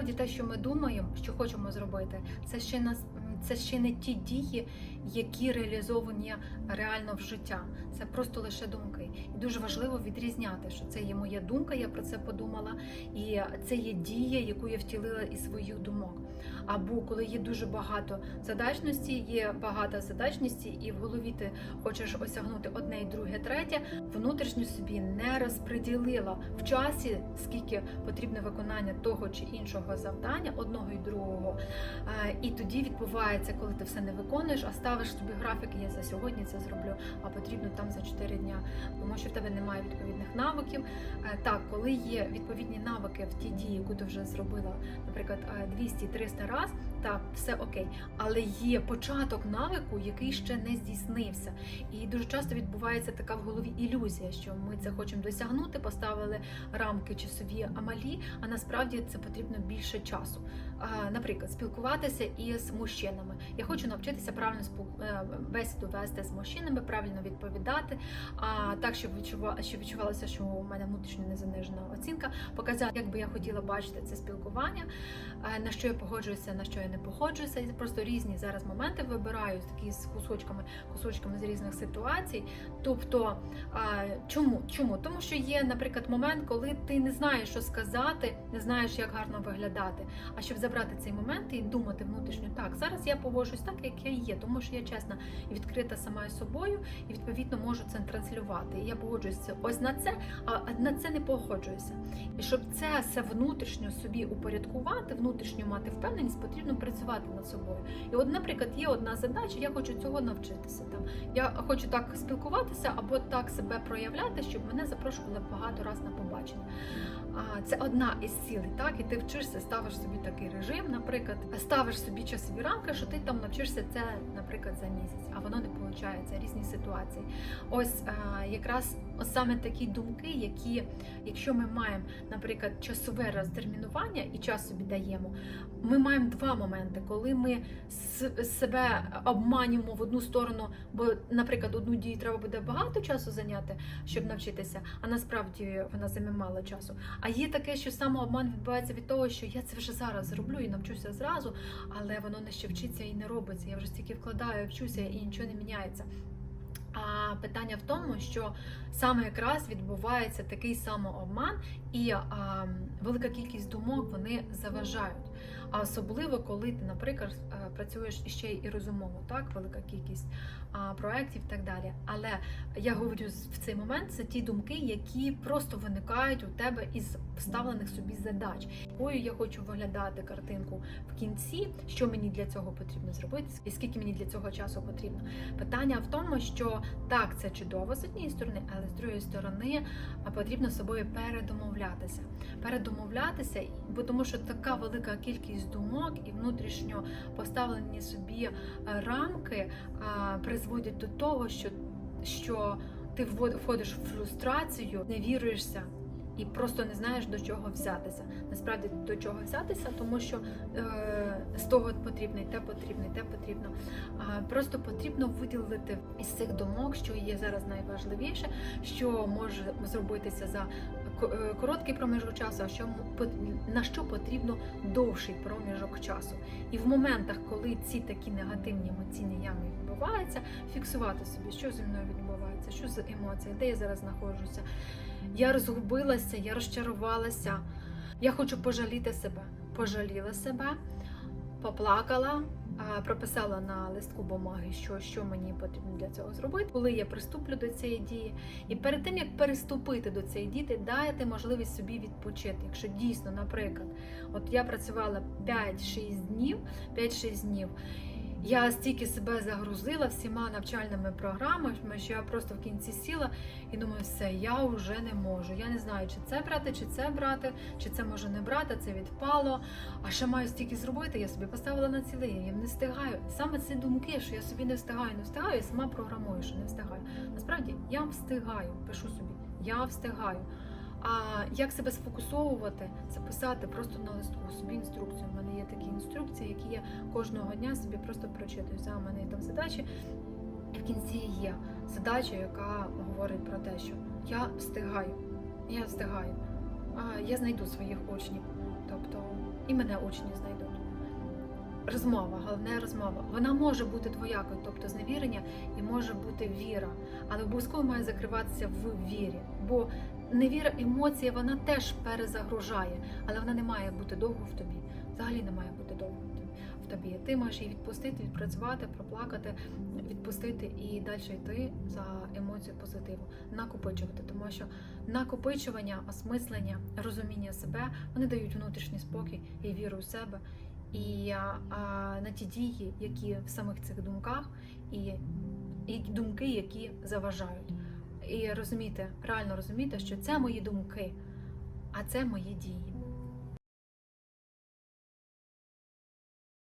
насправді те, що ми думаємо, що хочемо зробити, це ще нас. Це ще не ті дії, які реалізовані реально в життя. Це просто лише думки. І дуже важливо відрізняти, що це є моя думка, я про це подумала, і це є дія, яку я втілила із своїх думок. Або коли є дуже багато задачності, є багато задачності, і в голові ти хочеш осягнути одне і друге, третє, внутрішньо собі не розподілила в часі, скільки потрібне виконання того чи іншого завдання, одного і другого. Е, І тоді відбувається, коли ти все не виконуєш, а ставиш собі графік, я за сьогодні це зроблю, а потрібно там за 4 дня, тому що в тебе немає відповідних навиків. Е, Так, коли є відповідні навики в ті дії, яку ти вже зробила, наприклад, е, 200-300 раз, так, все окей. Але є початок навику, який ще не здійснився. І дуже часто відбувається така в голові ілюзія, що ми це хочемо досягнути, поставили рамки часові амалі, а насправді це потрібно більше часу. Наприклад, спілкуватися із мужчинами. Я хочу навчитися правильно е, бесіду вести з мужчинами, правильно відповідати, а так, щоб відчува... щоб відчувалося, що у мене внутрішньо незанижена оцінка, показати, як би я хотіла бачити це спілкування, е, на що я погоджуюся, на що я не погоджуюся. І просто різні зараз моменти вибираю такі з кусочками, кусочками з різних ситуацій. Тобто, чому? Чому? Тому що є, наприклад, момент, коли ти не знаєш, що сказати, не знаєш, як гарно виглядати. А щоб забрати цей момент і думати внутрішньо, так, зараз я поводжусь так, як я є, тому що я чесна і відкрита сама із собою, і відповідно можу це транслювати. І я погоджуюся ось на це, а на це не погоджуюся. І щоб це все внутрішньо собі упорядкувати, внутрішньо мати впевненість, потрібно працювати над собою. І от, наприклад, є одна задача, я хочу цього навчитися. Там я хочу так спілкуватися або так себе проявляти, щоб мене запрошували багато разів на побачення. А це одна із цілей, так і ти вчишся, ставиш собі такий режим, наприклад, ставиш собі часові рамки, що ти там навчишся це, наприклад, за місяць, а воно не виходить, різні ситуації. Ось якраз ось саме такі думки, які, якщо ми маємо, наприклад, часове розтермінування і час собі даємо, ми маємо два моменти, коли ми себе обманюємо в одну сторону, бо, наприклад, одну дію треба буде багато часу зайняти, щоб навчитися, а насправді вона займе мало часу. А є таке, що самообман відбувається від того, що я це вже зараз зроблю і навчуся зразу, але воно не ще вчиться і не робиться. Я вже стільки вкладаю, вчуся і нічого не міняється. А питання в тому, що саме якраз відбувається такий самообман, і а, велика кількість думок вони заважають. А особливо, коли ти, наприклад, е, працюєш ще і розумово, так, велика кількість проєктів і так далі. Але я говорю в цей момент, це ті думки, які просто виникають у тебе із вставлених собі задач. Якою я хочу виглядати картинку в кінці, що мені для цього потрібно зробити, і скільки мені для цього часу потрібно. Питання в тому, що так, це чудово з однієї сторони, але з другої сторони потрібно з собою передомовлятися. Передомовлятися, бо тому що така велика кількість думок і внутрішньо поставлені собі е, рамки призводять до того, що, що ти входиш в фрустрацію, не віруєшся. І просто не знаєш до чого взятися. Насправді до чого взятися, тому що е, з того потрібно, і те потрібно, і те потрібно. А просто потрібно виділити із цих думок, що є зараз найважливіше, що може зробитися за е, короткий проміжок часу, а що на що потрібно довший проміжок часу. І в моментах, коли ці такі негативні емоційні ями відбуваються, фіксувати собі, що зі мною відбувається, що за емоції, де я зараз знаходжуся. Я розгубилася, я розчарувалася. Я хочу пожаліти себе. Пожаліла себе, поплакала, прописала на листку бумаги, що, що мені потрібно для цього зробити, коли я приступлю до цієї дії. І перед тим як переступити до цієї дії, дайте можливість собі відпочити. Якщо дійсно, наприклад, от я працювала 5-6 днів, 5-6 днів. Я стільки себе загрузила всіма навчальними програмами, що я просто в кінці сіла і думаю, все, я вже не можу. Я не знаю, чи це брати, чи це брати, чи це може не брати, це відпало. А ще маю стільки зробити. Я собі поставила на цілий, я не встигаю. Саме ці думки, що я собі не встигаю, не встигаю, я сама програмую, що не встигаю. Насправді я встигаю, пишу собі, я встигаю. А як себе сфокусовувати, це писати просто на листку собі інструкцію. У мене є такі інструкції, які я кожного дня собі просто прочитую. За мене є там задачі. І в кінці є задача, яка говорить про те, що я встигаю, я встигаю, а я знайду своїх учнів. Тобто і мене учні знайдуть. Розмова, головне розмова. Вона може бути двоякою, тобто зневірення і може бути віра, але обов'язково має закриватися в вірі. Бо невіра, емоція, вона теж перезагружає, але вона не має бути довго в тобі. Взагалі не має бути довго в тобі. Ти маєш її відпустити, відпрацювати, проплакати, відпустити і далі йти за емоцію позитиву, накопичувати, тому що накопичування, осмислення, розуміння себе вони дають внутрішній спокій і віру в себе. І а, на ті дії, які в самих цих думках, і, і думки, які заважають. І розуміти, реально розуміти, що це мої думки, а це мої дії.